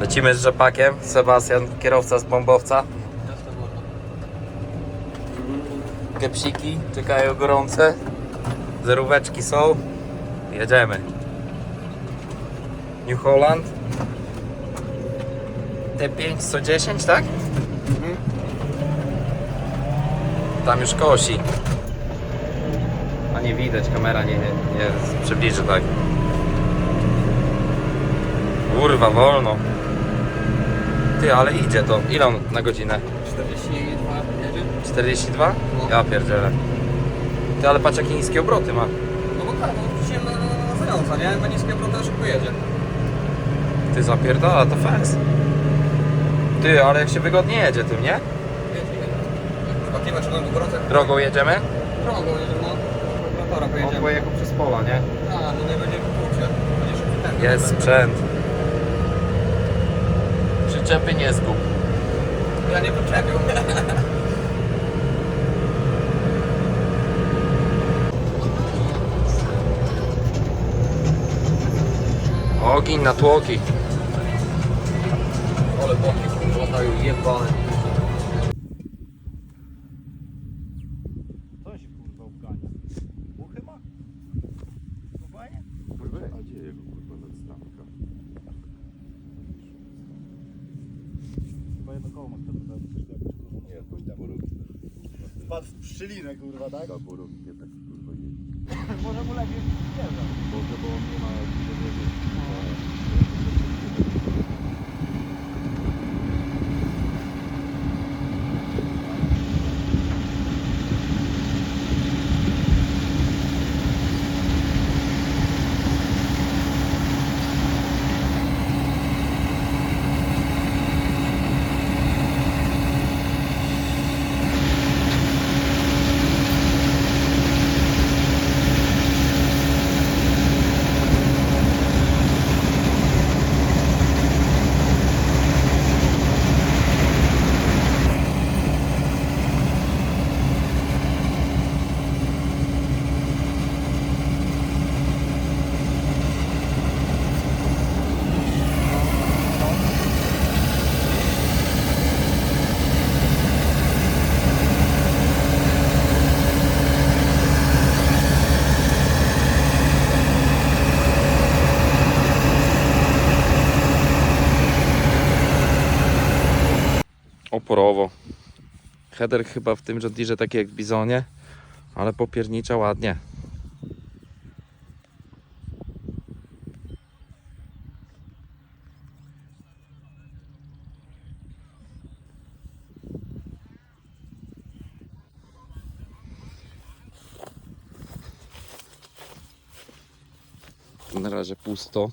Lecimy z rzepakiem. Sebastian, kierowca z bombowca. Gepsiki czekają gorące. Zeróweczki są. Jedziemy. New Holland. T5 110, tak? Tam już kosi. A nie widać, kamera nie, nie, nie przybliży tak. Kurwa, wolno. Ty, ale idzie to. Ile on na godzinę? 42 jedzie? 42? No. Ja pierdzielę. Ty, ale patrz jakie niskie obroty ma. No bo tak, no wróciłem na, na, na zająca, nie? Na niskie obroty a szybko jedzie. Ty zapierdala, to fest. Ty, ale jak się wygodnie jedzie tym, nie? Jedzie, jedzie. Chyba nie ma czy do gorące. Drogą jedziemy? Drogą jedzie, no. On pojedziemy. pojechał przez pola, nie? A, no nie będzie w. Jest sprzęt. Przyczepy nie zgub. Ja nie podczepił. Ogień na tłoki. Ale boki kurwa jebane. Co się kurwa ugania? Muchy ma? No fajnie? Kurwa, a gdzie jego kurwa nadstawka? Chyba jedno koło ma wtedy teraz Nie, to taborugi. Wpadł w pszczelinę kurwa, tak? Taborugi nie tak kurwa jeździ. Może mu lepiej wjeżdża. Może, bo on nie ma gdzie wiedzieć. Oporowo. Header chyba w tym John taki jak w Bizonie, ale popiernicza ładnie. Na razie pusto.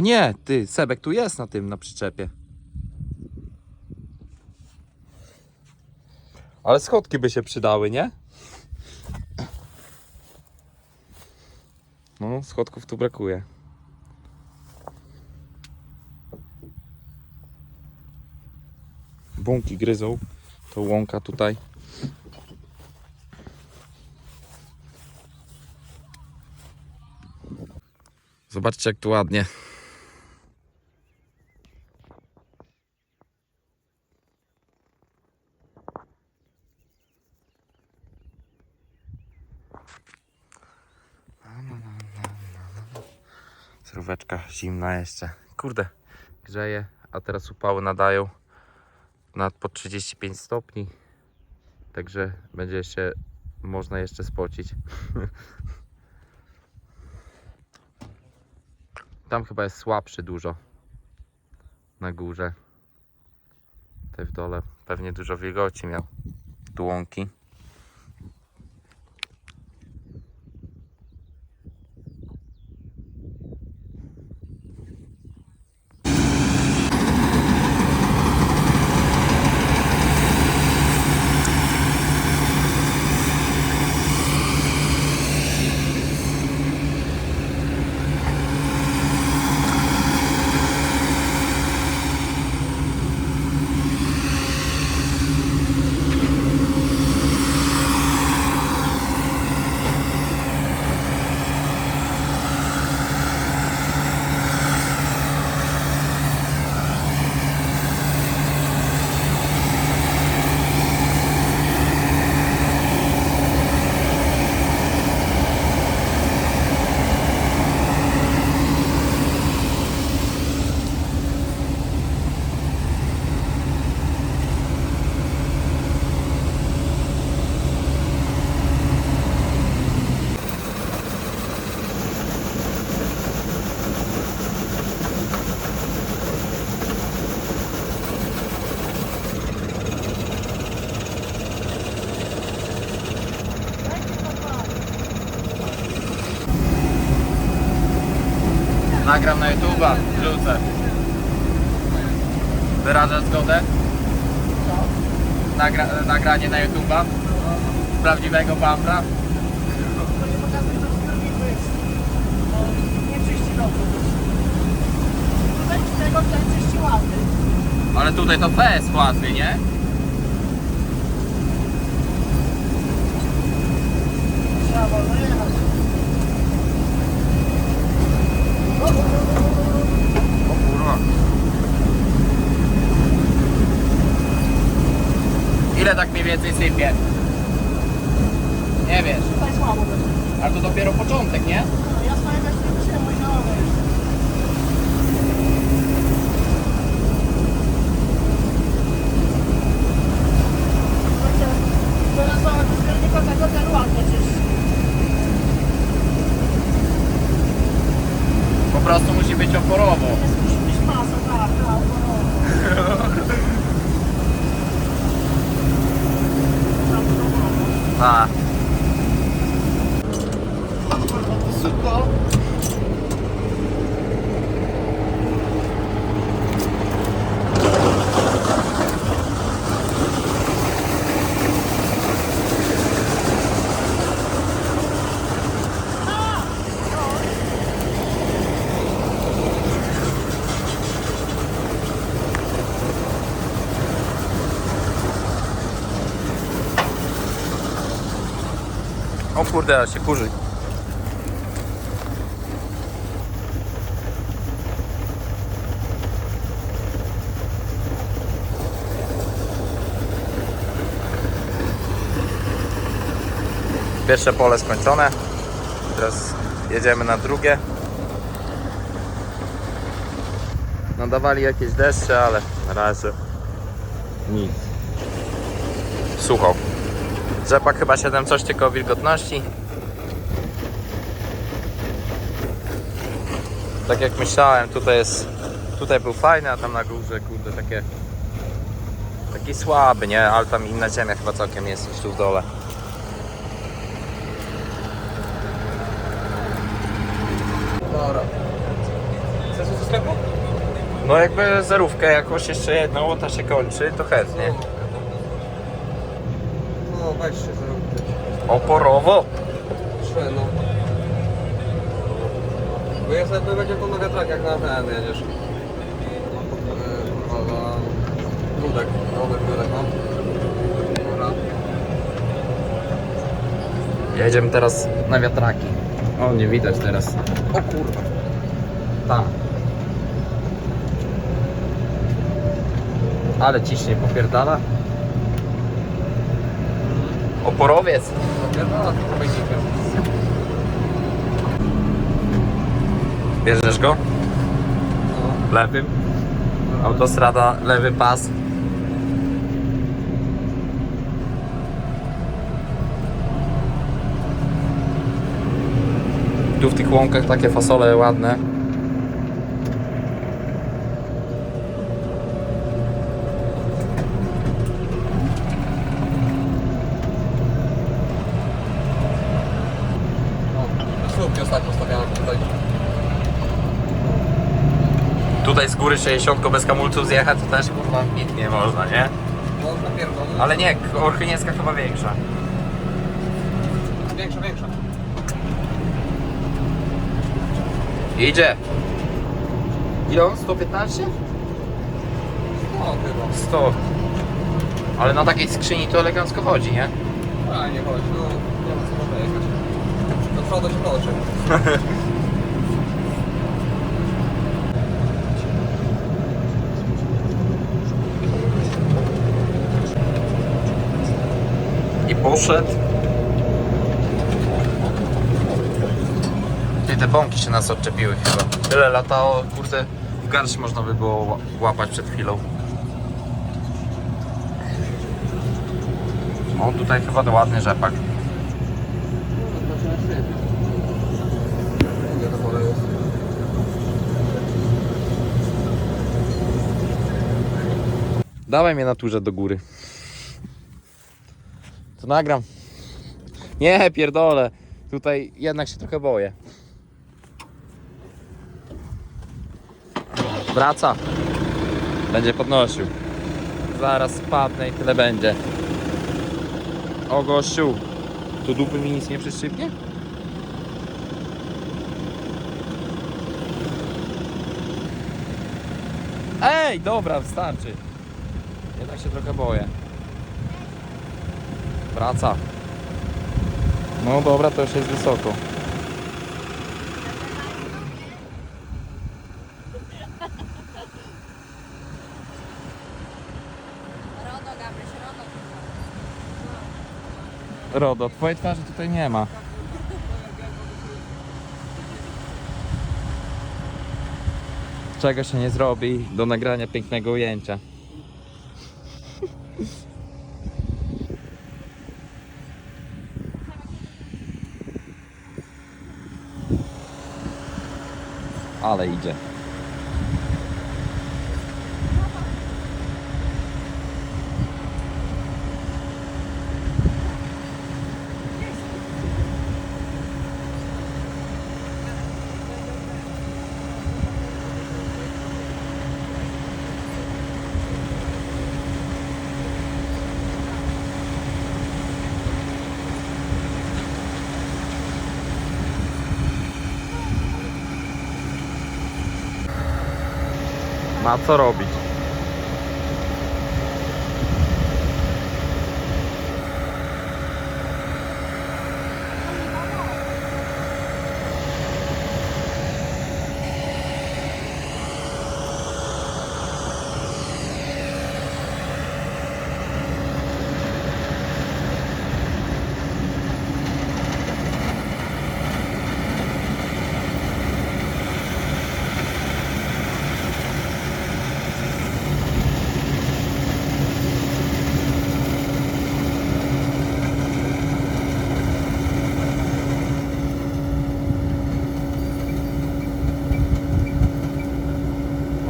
Nie, ty, Sebek tu jest na tym, na przyczepie. Ale schodki by się przydały, nie? No, schodków tu brakuje. Bąki gryzą. To łąka tutaj. Zobaczcie jak tu ładnie. Suróweczka zimna jeszcze. Kurde, grzeje, a teraz upały nadają nad po 35 stopni. Także będzie jeszcze można jeszcze spocić. Tam chyba jest słabszy dużo. Na górze. Tutaj w dole pewnie dużo wilgoci miał. Tu łąki. Nagram na YouTube'a, wrzucę. Wyrażasz zgodę? Nagra nagranie na YouTube'a? Prawdziwego ładny. Ale tutaj to fest łatwy, nie? Trzeba wolno Ile tak mniej więcej sypie? Nie wiesz, Tutaj słabo będzie. ale to dopiero początek, nie? No, ja swoje też nie musiałem, musiałem jeszcze. Słuchajcie, Teraz mamy zbiornika tego ładnie czyści. Po prostu musi być oporowo. Jest musi być masa, tak, tak, no. Tam to mamy. O kurde, się kurzy. Pierwsze pole skończone. Teraz jedziemy na drugie. Nadawali jakieś deszcze, ale na razie nic. Sucho. Rzepak chyba 7 coś tylko o wilgotności. Tak jak myślałem, tutaj jest. Tutaj był fajny, a tam na górze kurde takie. Taki słaby, nie? Ale tam inna ziemia chyba całkiem jest niż tu w dole. Dobra. Chcesz ze sklepu? No jakby zerówkę jakoś jeszcze jedna łota się kończy, to chętnie. No weź się zrobić. Oporowo. Trzy, no. Bo ja sobie będzie to nogę trak jak na ten jedziesz. Kurwa, za... Dudek, dudek, dudek, no. Dobra. Jedziemy teraz na wiatraki. O, nie widać teraz. O kurwa. Tak. Ale ciśnie popierdala. Oporowiec. Bierzesz go? Lewym. Autostrada, lewy pas. Tu w tych łąkach takie fasole ładne. No. Słupki ostatnio stawiałem tutaj. Tutaj z góry 60 bez hamulców zjechać to też kurwa nic nie można, nie? No napierdolę. Ale nie, Orchyniecka chyba większa. Większa, większa. Idzie. Ile on? 115? No chyba. 100. Ale na takiej skrzyni to elegancko chodzi, nie? Fajnie chodź, no nie ma co jechać. Do przodu się toczy. poszedł. Ty, te bąki się nas odczepiły chyba. Tyle latało, kurde, w garść można by było ła- łapać przed chwilą. O, tutaj chyba to ładny rzepak. Dawaj mnie na turze do góry. To nagram. Nie, pierdolę. Tutaj jednak się trochę boję. Wraca. Będzie podnosił. Zaraz spadnę i tyle będzie. O gościu. Tu dupy mi nic nie przyszczypnie? Ej, dobra, wystarczy. Jednak się trochę boję. Wraca. No dobra, to już jest wysoko. Rodo, Gabryś, Rodo. Rodo, twojej twarzy tutaj nie ma. Czego się nie zrobi do nagrania pięknego ujęcia. Ale idzie. Ma co robić.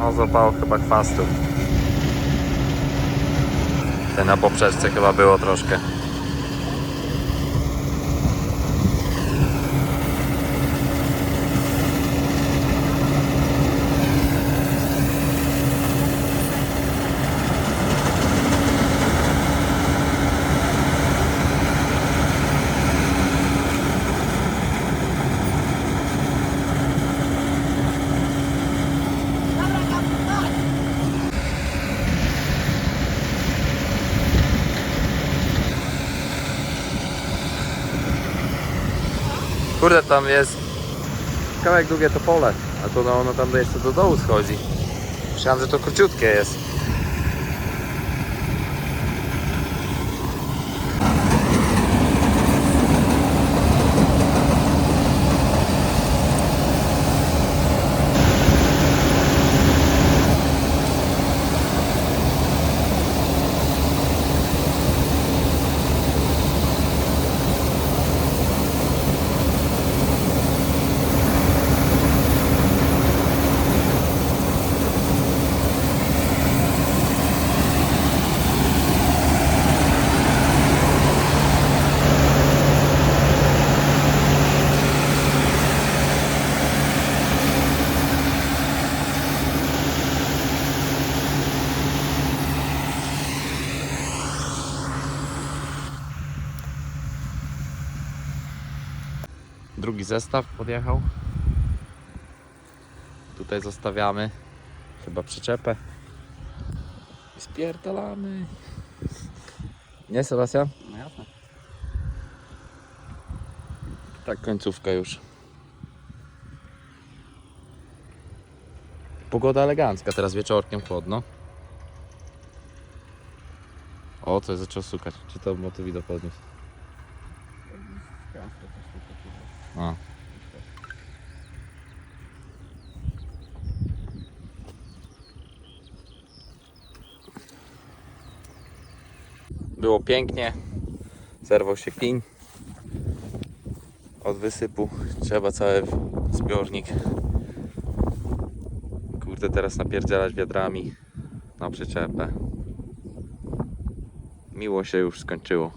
No złapało chyba chwastu. Te na poprzeczce chyba było troszkę. Kurde, tam jest kawałek długie to pole, a to no, ono tam jeszcze do dołu schodzi. Myślałem, że to króciutkie jest. Zestaw podjechał. Tutaj zostawiamy chyba przyczepę. I spierdalamy. Nie, Sebastian? No jasne. Tak, końcówka już. Pogoda elegancka, teraz wieczorkiem chłodno. O, coś zaczął sukać. Czy to motywido podniósł? A. Było pięknie. Zerwał się klin od wysypu. Trzeba cały zbiornik. Kurde, teraz napierdzielać wiadrami na przyczepę. Miło się już skończyło.